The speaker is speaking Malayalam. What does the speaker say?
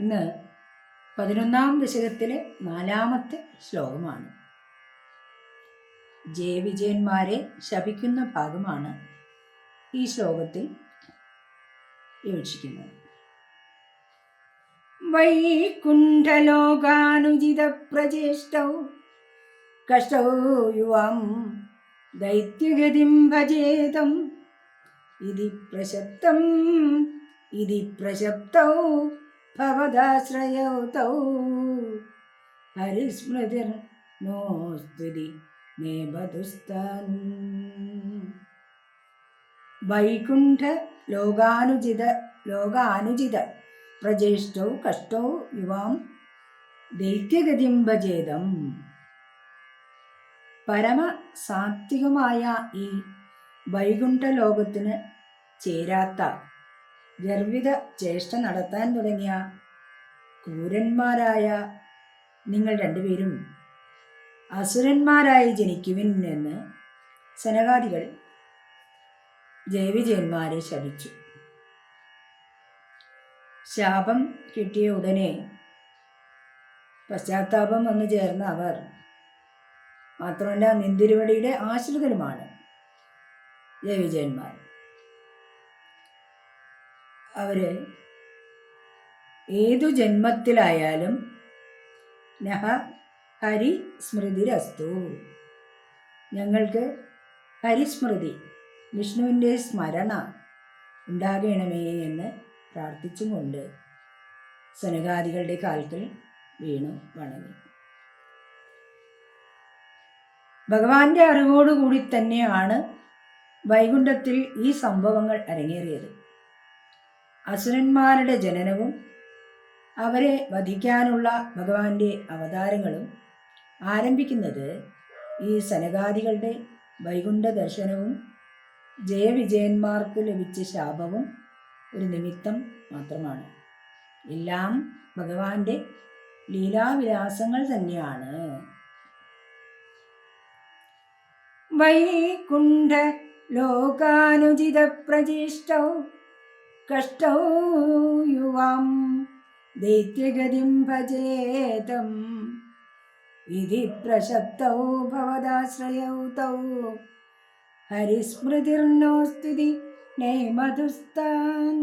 ഇന്ന് പതിനൊന്നാം ദശകത്തിലെ നാലാമത്തെ ശ്ലോകമാണ്. ജയ വിജയന്മാരെ ശപിക്കുന്ന ഭാഗമാണ് ഈ ശ്ലോകത്തിൽ യോജിക്കുന്നത്. വൈകുണ്ഠലോകാനുചിത പ്രചേഷ്ടൗ കഷ്ടൗ യുവം ദൈത്യഗതിം ഭജേതം. ഇതി പ്രശബ്ദം ഇതി പ്രശബ്ദൗ ഭവദാശ്രയൗ തൗ ഹരിസ്മൃതിർ നോസ്തുതി നേബതുസ്താൻ വൈകുണ്ഠ ലോകാനുചിത ലോകാനുചിത പ്രജേഷ്ടൗ കഷ്ടൗ യുവാം ദൈത്യഗതിം ഭജേതം പരമസാത്വികമായ ഈ വൈകുണ്ഠ ലോകത്തിന് ചേരാത്ത ഗർവിത ചേഷ്ട നടത്താൻ തുടങ്ങിയ ക്രൂരന്മാരായ നിങ്ങൾ രണ്ടുപേരും അസുരന്മാരായി ജനിക്കുവിൻ എന്ന് സനകാദികൾ ജയവിജയന്മാരെ ശപിച്ചു. ശാപം കിട്ടിയ ഉടനെ പശ്ചാത്താപം വന്നു ചേർന്ന അവർ മാത്രമല്ല നിന്തിരുവടിയുടെ ആശ്രിതരുമാണ് ജയവിജയന്മാർ. അവർ ഏതു ജന്മത്തിലായാലും നഹ ഹരി സ്മൃതിരസ്തു. ഞങ്ങൾക്ക് ഹരിസ്മൃതി വിഷ്ണുവിന്റെ സ്മരണ ഉണ്ടാകണമേ എന്ന് പ്രാർത്ഥിച്ചുകൊണ്ട് സനകാദികളുടെ കാൽക്കൽ വീണു വണങ്ങി. ഭഗവാന്റെ അറിവോടുകൂടി തന്നെയാണ് വൈകുണ്ഠത്തിൽ ഈ സംഭവങ്ങൾ അരങ്ങേറിയത്. അസുരന്മാരുടെ ജനനവും അവരെ വധിക്കാനുള്ള ഭഗവാന്റെ അവതാരങ്ങളും ആരംഭിക്കുന്നത് ഈ സനകാദികളുടെ വൈകുണ്ഠ ദർശനവും ജയവിജയന്മാർക്ക് ലഭിച്ച ശാപവും ഒരു നിമിത്തം മാത്രമാണ്. എല്ലാം ഭഗവാന്റെ ലീലാവിലാസങ്ങൾ തന്നെയാണ്. വൈകുണ്ഠ ലോകാനുചിത പ്രചിഷ്ടൗ युवां യുവാം. ദൈത്യഗതിം ഭജേതം. ഇതി भवदाश्रयौ तौ हरिस्मृतिर्नो ഹരിസ്മൃതിർനോസ്തുതി നൈമധുസ്താൻ.